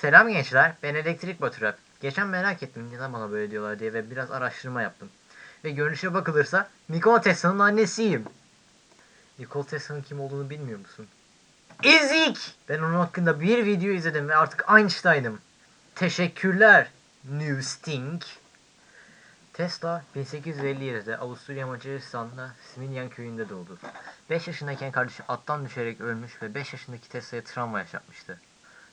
Selam gençler, ben Elektrik Baturap. Geçen merak ettim neden bana böyle diyorlar diye ve biraz araştırma yaptım. Ve görünüşe bakılırsa Nikola Tesla'nın annesiyim. Nikola Tesla'nın kim olduğunu bilmiyor musun? Ezik! Ben onun hakkında bir video izledim ve artık Einstein'ım. Teşekkürler, New Stink. Tesla 1857'de Avusturya Macaristan'da Smiljan köyünde doğdu. 5 yaşındayken kardeşi attan düşerek ölmüş ve 5 yaşındaki Tesla'ya travma yaşatmıştı.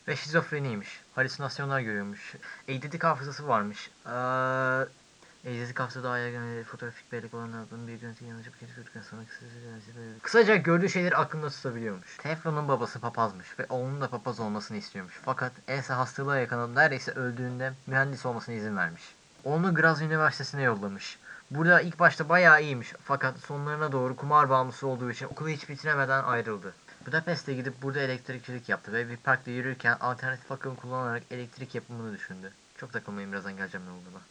Ve şizofreniymiş. Halüsinasyonlar görüyormuş. Eğdedik hafızası varmış. Ee, Eğdedik hafıza daha yaygın fotoğrafik bellek olanlardan bir görüntü yanıcı bir çocuktan sonra kısaca Kısaca gördüğü şeyleri aklında tutabiliyormuş. Teflon'un babası papazmış ve oğlunun da papaz olmasını istiyormuş. Fakat Elsa hastalığa yakalanıp neredeyse öldüğünde mühendis olmasına izin vermiş. Onu Graz Üniversitesi'ne yollamış. Burada ilk başta bayağı iyiymiş fakat sonlarına doğru kumar bağımlısı olduğu için okulu hiç bitiremeden ayrıldı. Budapest'e gidip burada elektrikçilik yaptı ve bir parkta yürürken alternatif akım kullanarak elektrik yapımını düşündü. Çok takılmayın birazdan geleceğim ne olduğuna.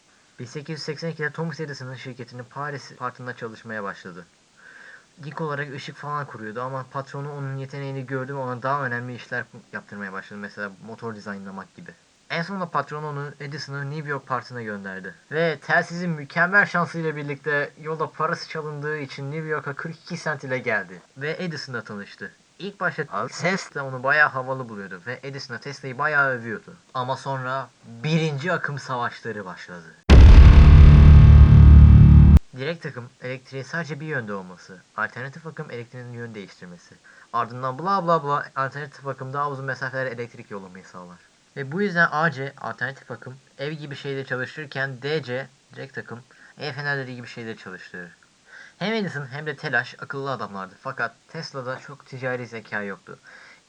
1882'de Thomas Edison'ın şirketinin Paris partında çalışmaya başladı. İlk olarak ışık falan kuruyordu ama patronu onun yeteneğini gördü ve ona daha önemli işler yaptırmaya başladı. Mesela motor dizaynlamak gibi. En sonunda patron onu Edison'ın New York partine gönderdi. Ve telsizin mükemmel şansıyla birlikte yolda parası çalındığı için New York'a 42 sent ile geldi. Ve Edison'la tanıştı. İlk başta Tesla onu bayağı havalı buluyordu ve Edison'a Tesla'yı bayağı övüyordu. Ama sonra birinci akım savaşları başladı. Direkt akım elektriğin sadece bir yönde olması. Alternatif akım elektriğin yön değiştirmesi. Ardından bla bla bla alternatif akım daha uzun mesafelere elektrik yollamayı sağlar. Ve bu yüzden AC alternatif akım ev gibi şeyde çalıştırırken DC direkt akım ev fenerleri gibi şeyleri çalıştırır. Hem Edison hem de Telaş akıllı adamlardı fakat Tesla'da çok ticari zeka yoktu.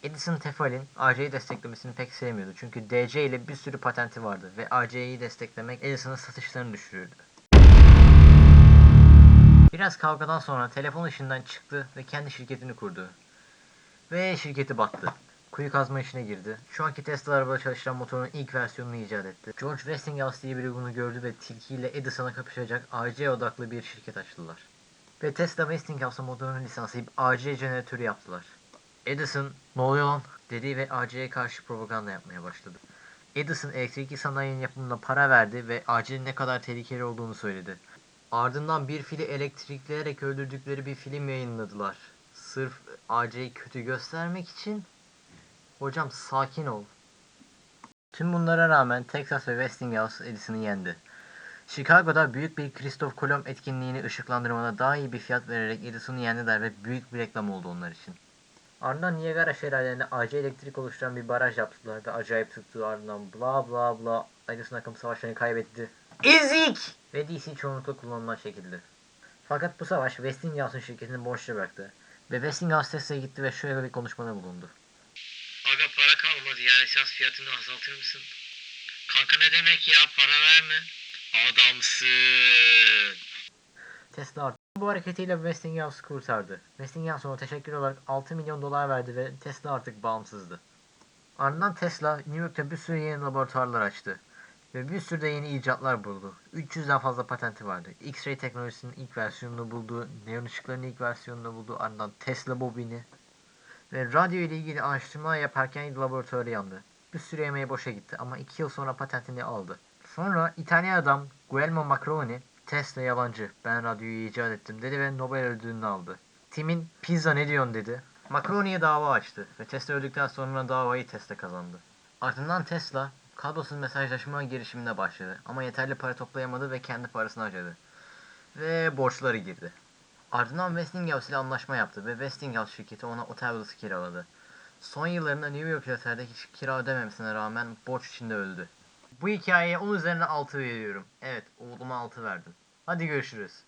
Edison Tefal'in AC'yi desteklemesini pek sevmiyordu çünkü DC ile bir sürü patenti vardı ve AC'yi desteklemek Edison'ın satışlarını düşürürdü. Biraz kavgadan sonra telefon işinden çıktı ve kendi şirketini kurdu. Ve şirketi battı. Kuyu kazma işine girdi. Şu anki Tesla arabada çalışan motorun ilk versiyonunu icat etti. George Westinghouse diye biri bunu gördü ve tilkiyle Edison'a kapışacak AC odaklı bir şirket açtılar. Ve Tesla Westinghouse'a motorunu lisanslayıp AC jeneratörü yaptılar. Edison, ne oluyor lan? dedi ve AC'ye karşı propaganda yapmaya başladı. Edison elektrikli sanayinin yapımına para verdi ve AC'nin ne kadar tehlikeli olduğunu söyledi. Ardından bir fili elektrikleyerek öldürdükleri bir film yayınladılar. Sırf AC'yi kötü göstermek için. Hocam sakin ol. Tüm bunlara rağmen Texas ve Westinghouse Edison'ı yendi. Chicago'da büyük bir Christoph Kolomb etkinliğini ışıklandırmada daha iyi bir fiyat vererek Edison'u yendiler ve büyük bir reklam oldu onlar için. Ardından Niagara şelalelerinde AC elektrik oluşturan bir baraj yaptılar ve acayip tuttu ardından bla bla bla Edison akım savaşlarını kaybetti. Ezik! Ve DC çoğunlukla kullanılan şekilde. Fakat bu savaş Westinghouse'un şirketini borçlu bıraktı. Ve Westinghouse Tesla'ya gitti ve şöyle bir konuşmada bulundu. Aga para kalmadı ya esas fiyatını azaltır mısın? Kanka ne demek ya para verme. Adamsın. Tesla bu hareketiyle Westinghouse kurtardı. Westinghouse ona teşekkür olarak 6 milyon dolar verdi ve Tesla artık bağımsızdı. Ardından Tesla New York'ta bir sürü yeni laboratuvarlar açtı. Ve bir sürü de yeni icatlar buldu. 300'den fazla patenti vardı. X-ray teknolojisinin ilk versiyonunu buldu. Neon ışıkların ilk versiyonunu buldu. Ardından Tesla bobini. Ve radyo ile ilgili araştırmalar yaparken laboratuvarı yandı. Bir sürü emeği boşa gitti ama 2 yıl sonra patentini aldı. Sonra İtalyan adam Guglielmo Marconi Tesla yalancı ben radyoyu icat ettim dedi ve Nobel ödülünü aldı. Tim'in pizza ne diyorsun dedi. Macroni'ye dava açtı ve Tesla öldükten sonra davayı Tesla kazandı. Ardından Tesla kablosuz mesajlaşma girişimine başladı ama yeterli para toplayamadı ve kendi parasını harcadı. Ve borçları girdi. Ardından Westinghouse ile anlaşma yaptı ve Westinghouse şirketi ona otel odası kiraladı. Son yıllarında New York otelde hiç kira ödememesine rağmen borç içinde öldü. Bu hikayeye 10 üzerinden 6 veriyorum. Evet, oğluma 6 verdim. Hadi görüşürüz.